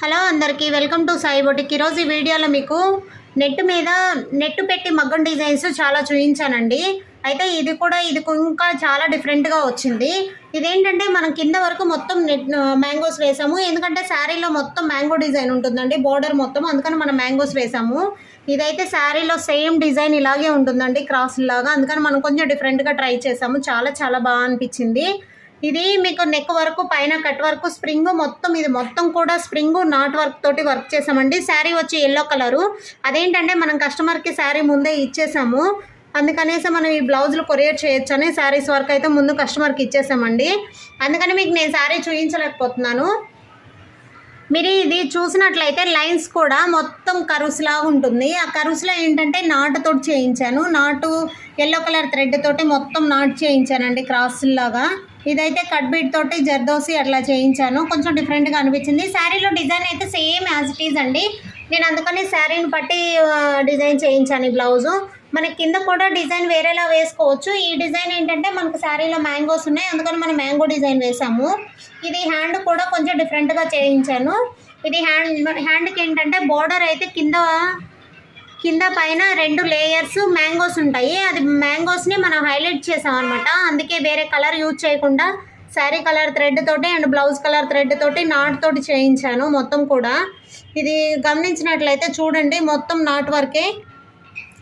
Hello అందరికీ welcome to Sai boutique. ఈరోజు ఈ వీడియోలో మీకు నెట్ మీద నెట్ పెట్టి మగ్గం డిజైన్స్ చాలా చూపించానండి. అయితే ఇది కూడా ఇది ఇంకా చాలా డిఫరెంట్గా వచ్చింది. ఇదేంటంటే మనం కింద వరకు మొత్తం నెట్ మ్యాంగోస్ వేసాము. ఎందుకంటే శారీలో మొత్తం మ్యాంగో డిజైన్ ఉంటుందండి. బోర్డర్ మొత్తం అందుకని మనం మ్యాంగోస్ వేసాము. ఇదైతే శారీలో సేమ్ డిజైన్ ఇలాగే ఉంటుందండి క్రాస్ లాగా. అందుకని మనం కొంచెం డిఫరెంట్గా ట్రై చేసాము. చాలా చాలా బాగా అనిపించింది. ఇది మీకు నెక్ వరకు పైన కట్ వరకు స్ప్రింగ్ మొత్తం ఇది మొత్తం కూడా స్ప్రింగ్ నాట్ వర్క్ తోటి వర్క్ చేసామండి. శారీ వచ్చి ఎల్లో కలరు అదేంటంటే మనం కస్టమర్కి శారీ ముందే ఇచ్చేసాము. అందుకనేసి మనం ఈ బ్లౌజులు కొరియర్ చేయొచ్చు అని శారీస్ వర్క్ అయితే ముందు కస్టమర్కి ఇచ్చేసామండి. అందుకని మీకు నేను శారీ చూపించలేకపోతున్నాను మీరు ఇది చూసినట్లయితే లైన్స్ కూడా మొత్తం కరుసులా ఉంటుంది. ఆ కరుసులో ఏంటంటే నాటుతోటి చేయించాను. నాటు ఎల్లో కలర్ థ్రెడ్ తోటి మొత్తం నాటు చేయించానండి క్రాస్ లాగా. ఇదైతే కట్ బీట్ తోటి జర్దోసి అట్లా చేయించాను. కొంచెం డిఫరెంట్గా అనిపించింది. శారీలో డిజైన్ అయితే సేమ్ యాజ్ ఇట్ ఈజ్ అండి. నేను అందుకని శారీని బట్టి డిజైన్ చేయించాను ఈ బ్లౌజు మనకి కింద కూడా డిజైన్ వేరేలా వేసుకోవచ్చు. ఈ డిజైన్ ఏంటంటే మనకు శారీలో మ్యాంగోస్ ఉన్నాయి. అందుకని మనం మ్యాంగో డిజైన్ వేసాము. ఇది హ్యాండ్ కూడా కొంచెం డిఫరెంట్గా చేయించాను. ఇది హ్యాండ్ హ్యాండ్కి ఏంటంటే బోర్డర్ అయితే కింద కింద పైన రెండు లేయర్స్ మ్యాంగోస్ ఉంటాయి. అది మ్యాంగోస్ని మనం హైలైట్ చేసాం అనమాట అందుకే వేరే కలర్ యూజ్ చేయకుండా శారీ కలర్ థ్రెడ్ తోటి అండ్ బ్లౌజ్ కలర్ థ్రెడ్ తోటి నాట్ తోటి చేయించాను మొత్తం కూడా. ఇది గమనించినట్లయితే చూడండి మొత్తం నాట్ వర్కే.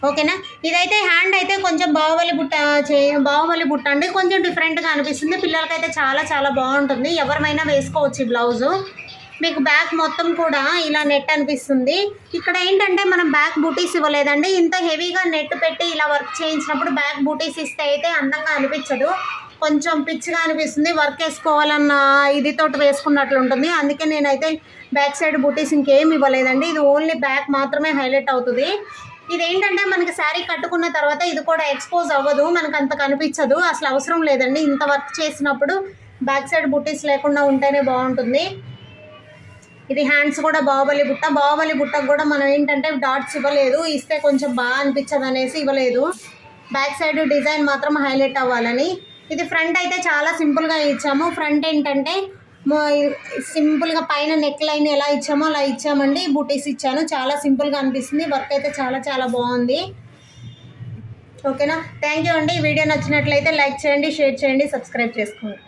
ఓకేనా? ఇదైతే హ్యాండ్ అయితే కొంచెం బాహుబలి బుట్ట చే బాహుబలి బుట్ట అండి. కొంచెం డిఫరెంట్గా అనిపిస్తుంది. పిల్లలకైతే చాలా చాలా బాగుంటుంది. ఎవరిమైనా వేసుకోవచ్చు ఈ బ్లౌజు. మీకు బ్యాక్ మొత్తం కూడా ఇలా నెట్ అనిపిస్తుంది. ఇక్కడ ఏంటంటే మనం బ్యాక్ బూటీస్ ఇవ్వలేదండి. ఇంత హెవీగా నెట్ పెట్టి ఇలా వర్క్ చేయించినప్పుడు బ్యాక్ బూటీస్ ఇస్తే అయితే అందంగా అనిపించదు. కొంచెం పిచ్చిగా అనిపిస్తుంది. వర్క్ వేసుకోవాలన్న ఇది తోటి వేసుకున్నట్లు ఉంటుంది. అందుకే నేనైతే బ్యాక్ సైడ్ బూటీస్ ఇంకేం ఇవ్వలేదండి. ఇది ఓన్లీ బ్యాక్ మాత్రమే హైలైట్ అవుతుంది. ఇది ఏంటంటే మనకి శారీ కట్టుకున్న తర్వాత ఇది కూడా ఎక్స్పోజ్ అవ్వదు. మనకు అంత కనిపించదు. అసలు అవసరం లేదండి. ఇంత వర్క్ చేసినప్పుడు బ్యాక్ సైడ్ బుటీస్ లేకుండా ఉంటేనే బాగుంటుంది. ఇది హ్యాండ్స్ కూడా బాహుబలి బుట్ట. బాహుబలి బుట్టకు కూడా మనం ఏంటంటే డాట్స్ ఇవ్వలేదు. ఇస్తే కొంచెం బాగా అనిపించదు అనేసి ఇవ్వలేదు. బ్యాక్ సైడ్ డిజైన్ మాత్రం హైలైట్ అవ్వాలని. ఇది ఫ్రంట్ అయితే చాలా సింపుల్గా ఇచ్చాము. ఫ్రంట్ ఏంటంటే సింపుల్గా పైన నెక్ లైన్ ఎలా ఇచ్చామో అలా ఇచ్చామండి. బుటీస్ ఇచ్చాను. చాలా సింపుల్గా అనిపిస్తుంది. వర్క్ అయితే చాలా చాలా బాగుంది. ఓకేనా థ్యాంక్ యూ అండి. ఈ వీడియో నచ్చినట్లయితే లైక్ చేయండి షేర్ చేయండి సబ్స్క్రైబ్ చేసుకోండి.